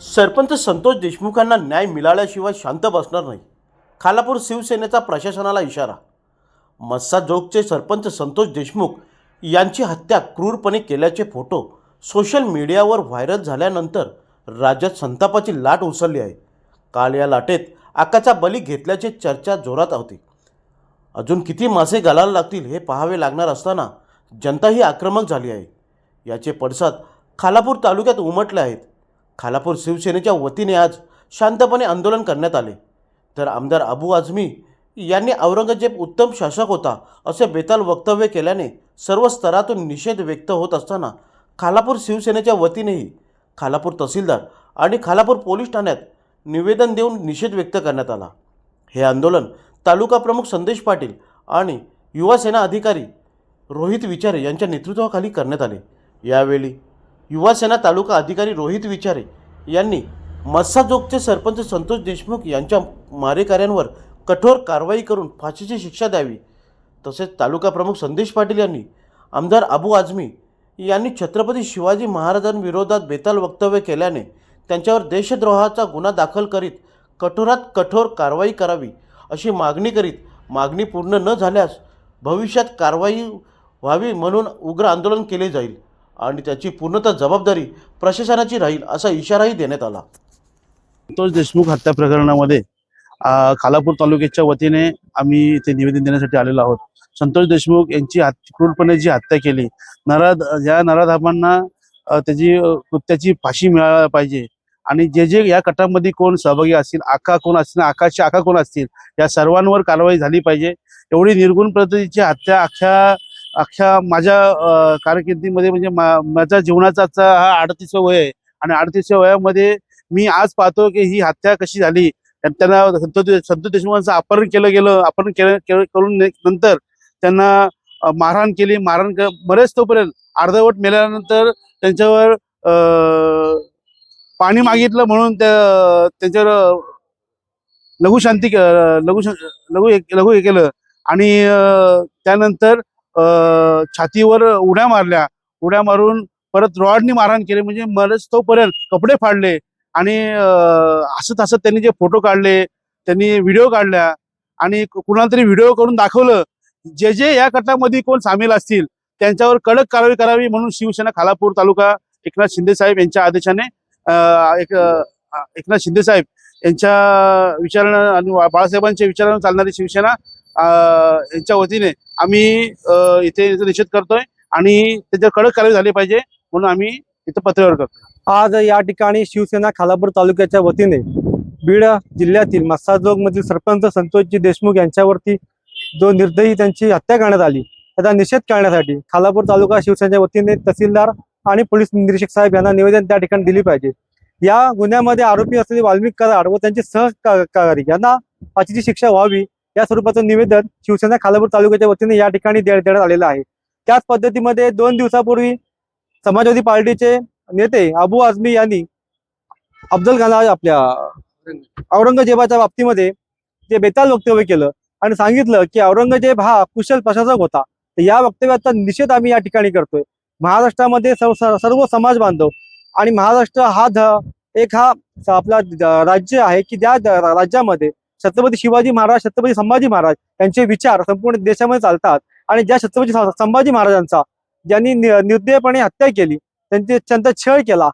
सरपंच संतोष देशमुखांना न्याय मिळाल्याशिवाय शांत बसणार नाही. खालापूर शिवसेनेचा प्रशासनाला इशारा. मस्साजोगचे सरपंच संतोष देशमुख यांची हत्या क्रूरपणे केल्याचे फोटो सोशल मीडियावर व्हायरल झाल्यानंतर राज्यात संतापाची लाट उसळली आहे. काल या लाटेत आकाचा बली घेतल्याची चर्चा जोरात होती. अजून किती मासे घालायला लागतील हे पाहावे लागणार असताना जनताही आक्रमक झाली आहे. याचे पडसाद खालापूर तालुक्यात उमटले आहेत. खालापूर शिवसेनेच्या वतीने आज शांतपणे आंदोलन करण्यात आले. तर आमदार अबू आझमी यांनी औरंगजेब उत्तम शासक होता असे बेताल वक्तव्य केल्याने सर्व स्तरातून निषेध व्यक्त होत असताना खालापूर शिवसेनेच्या वतीनेही खालापूर तहसीलदार आणि खालापूर पोलीस ठाण्यात निवेदन देऊन निषेध व्यक्त करण्यात आला. हे आंदोलन तालुका प्रमुख संदेश पाटील आणि युवासेना अधिकारी रोहित विचारे यांच्या नेतृत्वाखाली करण्यात आले. यावेळी युवासेना तालुका अधिकारी रोहित विचारे यांनी मस्साजोगचे सरपंच संतोष देशमुख यांच्या मारेकऱ्यांवर कठोर कारवाई करून फाशीची शिक्षा द्यावी. तसेच तालुका प्रमुख संदेश पाटील यांनी आमदार अबू आझमी यांनी छत्रपती शिवाजी महाराजांविरोधात बेताल वक्तव्य केल्याने त्यांच्यावर देशद्रोहाचा गुन्हा दाखल करीत कठोरात कठोर कारवाई करावी अशी मागणी करीत मागणी पूर्ण न झाल्यास भविष्यात कारवाई व्हावी म्हणून उग्र आंदोलन केले जाईल. आणि त्याची पूर्णतः जबाबदारी प्रशासनाची राहील असा इशाराही देण्यात आला. संतोष देशमुख हत्या प्रकरणामध्ये खालापूर तालुक्याच्या वतीने आम्ही इथे निवेदन देण्यासाठी आलेलो आहोत. संतोष देशमुख यांची क्रूरपणे जी हत्या केली नराध या नराधामांना त्याची कृत्याची फाशी मिळायला पाहिजे. आणि जे जे या कटामध्ये कोण सहभागी असतील आका कोण असतील आकाशचे आका कोण असतील या सर्वांवर कारवाई झाली पाहिजे. एवढी निर्गुण पद्धतीची हत्या अख्ख्या अख्ख्या माझ्या कारकिर्दीमध्ये म्हणजे माझ्या जीवनाचा हा अडतीसवं वय आहे. आणि अडतीसव्या वयामध्ये मी आज पाहतो की ही हत्या कशी झाली. त्यांना संत संतोष देशमुखांचं अपहरण केलं गेलं अपहरण केलं केलं- करून नंतर त्यांना मारहाण केली. मारहाण बरेच तोपर्यंत अर्धवट मेल्यानंतर त्यांच्यावर अ, पाणी मागितलं म्हणून त्या त्यांच्यावर लघुशांती के- लघु लघु लघु हे केलं. आणि त्यानंतर छातीवर उड्या मारल्या. उड्या मारून परत रॉडनी मारहाण केली. म्हणजे मरच तोपर्यंत कपडे फाडले आणि अं, हसत हसत त्यांनी जे फोटो काढले त्यांनी व्हिडिओ काढल्या आणि कुणाला तरी व्हिडिओ करून दाखवलं. जे जे या कटामध्ये कोण सामील असतील त्यांच्यावर कडक कारवाई करावी म्हणून शिवसेना खालापूर तालुका एकनाथ शिंदे साहेब यांच्या आदेशाने एक एकनाथ शिंदे साहेब यांच्या विचारानं आणि बाळासाहेबांच्या विचारानं चालणारी शिवसेना यांच्या वतीने आम्ही इथे निषेध करतोय आणि त्याच्या कडक कार्य झाली पाहिजे म्हणून आम्ही इथं पत्रव्यवहार करतो आज या ठिकाणी शिवसेना खालापूर तालुक्याच्या वतीने बीड जिल्ह्यातील मस्साजोग मधील सरपंच संतोषजी देशमुख यांच्यावरती जो निर्दयी त्यांची हत्या करण्यात आली त्याचा निषेध करण्यासाठी खालापूर तालुका शिवसेनेच्या वतीने तहसीलदार आणि पोलीस निरीक्षक साहेब यांना निवेदन त्या ठिकाणी दिली पाहिजे. या गुन्ह्यामध्ये आरोपी असलेले वाल्मिक कराड व त्यांचे सहकारी यांना फाशीची शिक्षा व्हावी या स्वरूपाचं निवेदन शिवसेना खालापूर तालुक्याच्या वतीने या ठिकाणी देण्यात आलेलं आहे. त्याच पद्धतीमध्ये दोन दिवसापूर्वी समाजवादी पार्टीचे नेते अबू आझमी यांनी अफजल खाना आपल्या औरंगजेबाच्या बाबतीमध्ये जे बेताल वक्तव्य केलं आणि सांगितलं की औरंगजेब हा कुशल प्रशासक होता. तर या वक्तव्याचा निषेध आम्ही या ठिकाणी करतोय. महाराष्ट्रामध्ये सर्व सर्व समाज बांधव आणि महाराष्ट्र हा ध एक हा आपला राज्य आहे की ज्या राज्यामध्ये छत्रपती शिवाजी महाराज छत्रपती संभाजी महाराज यांचे विचार संपूर्ण देशामध्ये चालतात. आणि ज्या छत्रपती संभाजी महाराजांचा ज्यांनी निर्दयपणे हत्या केली त्यांचे त्यांचा छळ केला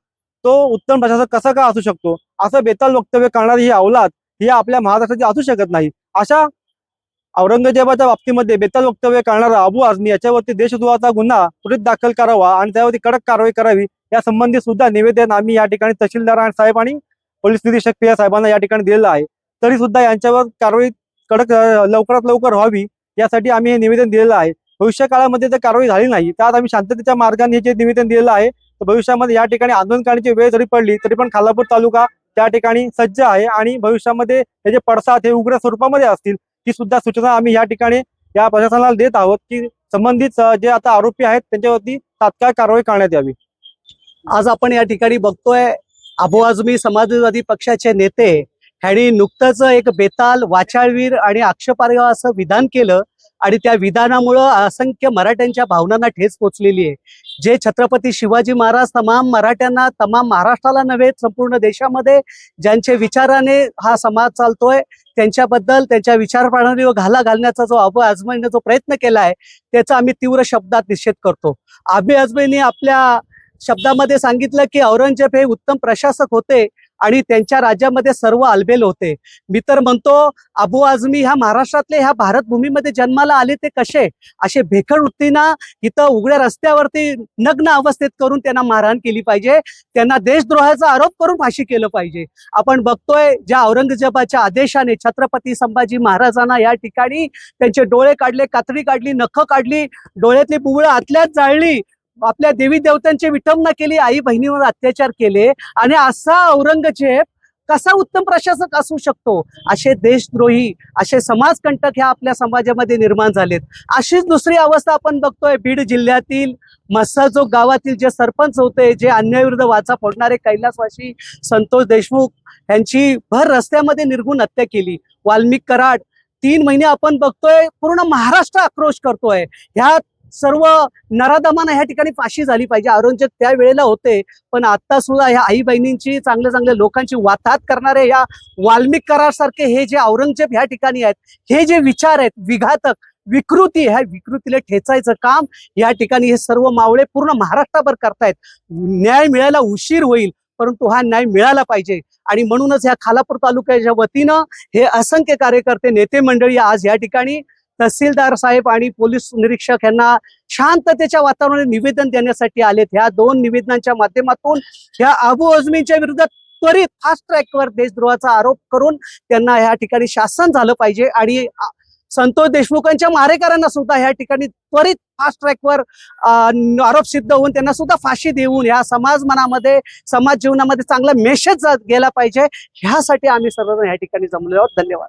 तो उत्तम प्रशासक कसा का असू शकतो? असं बेताल वक्तव्य करणारी ही अवलाद ही आपल्या महाराष्ट्राची असू शकत नाही. अशा औरंगजेबाच्या बाबतीमध्ये बेताल वक्तव्य करणारा अबू आझमी याच्यावरती देशद्रोहाचा गुन्हा त्वरित दाखल करावा आणि त्यावरती कडक कारवाई करावी या संबंधी सुद्धा निवेदन आम्ही या ठिकाणी तहसीलदार आणि साहेब आणि पोलीस निरीक्षक पी साहेबांना या ठिकाणी दिलेलं आहे. तरी सुद्धा यांच्यावर कारवाई कडक लवकरात लवकर व्हावी यासाठी आम्ही हे निवेदन दिलेलं आहे. भविष्य काळामध्ये जर कारवाई झाली नाही तर आम्ही शांततेच्या मार्गाने हे जे निवेदन दिलेलं आहे तर भविष्यामध्ये या ठिकाणी आंदोलन करण्याची वेळ जरी पडली तरी पण खालापूर तालुका त्या ठिकाणी सज्ज आहे आणि भविष्यामध्ये हे जे पडसाद हे उग्र स्वरूपामध्ये असतील ती सुद्धा सूचना आम्ही या ठिकाणी या प्रशासनाला देत आहोत की संबंधित जे आता आरोपी आहेत त्यांच्यावरती तात्काळ कारवाई करण्यात यावी. आज आपण या ठिकाणी बघतोय अबू समाजवादी पक्षाचे नेते ह्यांनी नुकतंच एक बेताल वाचाळवीर आणि आक्षेपार्ह असं विधान केलं आणि त्या विधानामुळं असंख्य मराठ्यांच्या भावनांना ठेच पोचलेली आहे. जे छत्रपती शिवाजी महाराज तमाम मराठ्यांना तमाम महाराष्ट्राला नव्हे संपूर्ण देशामध्ये ज्यांचे विचाराने हा समाज चालतोय त्यांच्याबद्दल त्यांच्या विचारप्रणालीवर घाला घालण्याचा जो अबू आजमाईने जो प्रयत्न केला आहे त्याचा आम्ही तीव्र शब्दात निषेध करतो. आबी आजमाईने आपल्या शब्दामध्ये सांगितलं की औरंगजेब हे उत्तम प्रशासक होते आणि त्यांच्या राज्यामध्ये सर्व अलबेल होते. मी तर म्हणतो अबू आझमी ह्या महाराष्ट्रातले ह्या भारतभूमीमध्ये जन्माला आले ते कसे? असे भेखड वृत्तींना इथं उघड्या रस्त्यावरती नग्न अवस्थेत करून त्यांना मारहाण केली पाहिजे. त्यांना देशद्रोहाचा आरोप करून फाशी केलं पाहिजे. आपण बघतोय ज्या औरंगजेबाच्या आदेशाने छत्रपती संभाजी महाराजांना या ठिकाणी त्यांचे डोळे काढले कातडी काढली नखं काढली डोळ्यातली बुबळं आतल्यात जाळली आपल्या देवी देवतांची विटंबना केली आई बहिणीवर अत्याचार केले आणि असा औरंगजेब कसा उत्तम प्रशासक असू शकतो? असे देशद्रोही असे समाजकंटक ह्या आपल्या समाजामध्ये निर्माण झालेत. अशीच दुसरी अवस्था आपण बघतोय बीड जिल्ह्यातील मस्साजोग गावातील जे सरपंच होते जे अन्यायविरुद्ध वाचा फोडणारे कैलासवासी संतोष देशमुख यांची भर रस्त्यामध्ये निर्गुण हत्या केली. वाल्मिक कराड तीन महिने आपण बघतोय पूर्ण महाराष्ट्र आक्रोश करतोय. ह्या सर्व नराधमांना ह्या ठिकाणी फाशी झाली पाहिजे. औरंगजेब त्या वेळेला होते पण आता सुद्धा ह्या आई बहिणींची चांगल्या चांगल्या लोकांची वाताहत करणारे ह्या वाल्मिक करारसारखे हे जे औरंगजेब ह्या ठिकाणी आहेत हे जे विचार आहेत विघातक विकृती ह्या विकृतीला ठेचायचं काम या ठिकाणी हे सर्व मावळे पूर्ण महाराष्ट्राभर करतायत. न्याय मिळायला उशीर होईल परंतु हा न्याय मिळाला पाहिजे. आणि म्हणूनच ह्या खालापूर तालुक्याच्या वतीनं हे असंख्य कार्यकर्ते नेते मंडळी आज या ठिकाणी तहसीलदार साहेब आणि पोलीस निरीक्षक यांना शांततेच्या वातावरणात निवेदन देण्यासाठी आलेत. ह्या दोन निवेदनांच्या माध्यमातून ह्या अबू अजमींच्या विरुद्ध त्वरित फास्ट ट्रॅकवर देशद्रोहाचा आरोप करून त्यांना ह्या ठिकाणी शासन झालं पाहिजे आणि संतोष देशमुखांच्या मारेकरांना सुद्धा ह्या ठिकाणी त्वरित फास्ट ट्रॅकवर आरोप सिद्ध होऊन त्यांना सुद्धा फाशी देऊन ह्या समाज मनामध्ये समाज जीवनामध्ये चांगला मेसेज गेला पाहिजे. ह्यासाठी आम्ही सर्वजण ह्या ठिकाणी जमलो आहोत. धन्यवाद.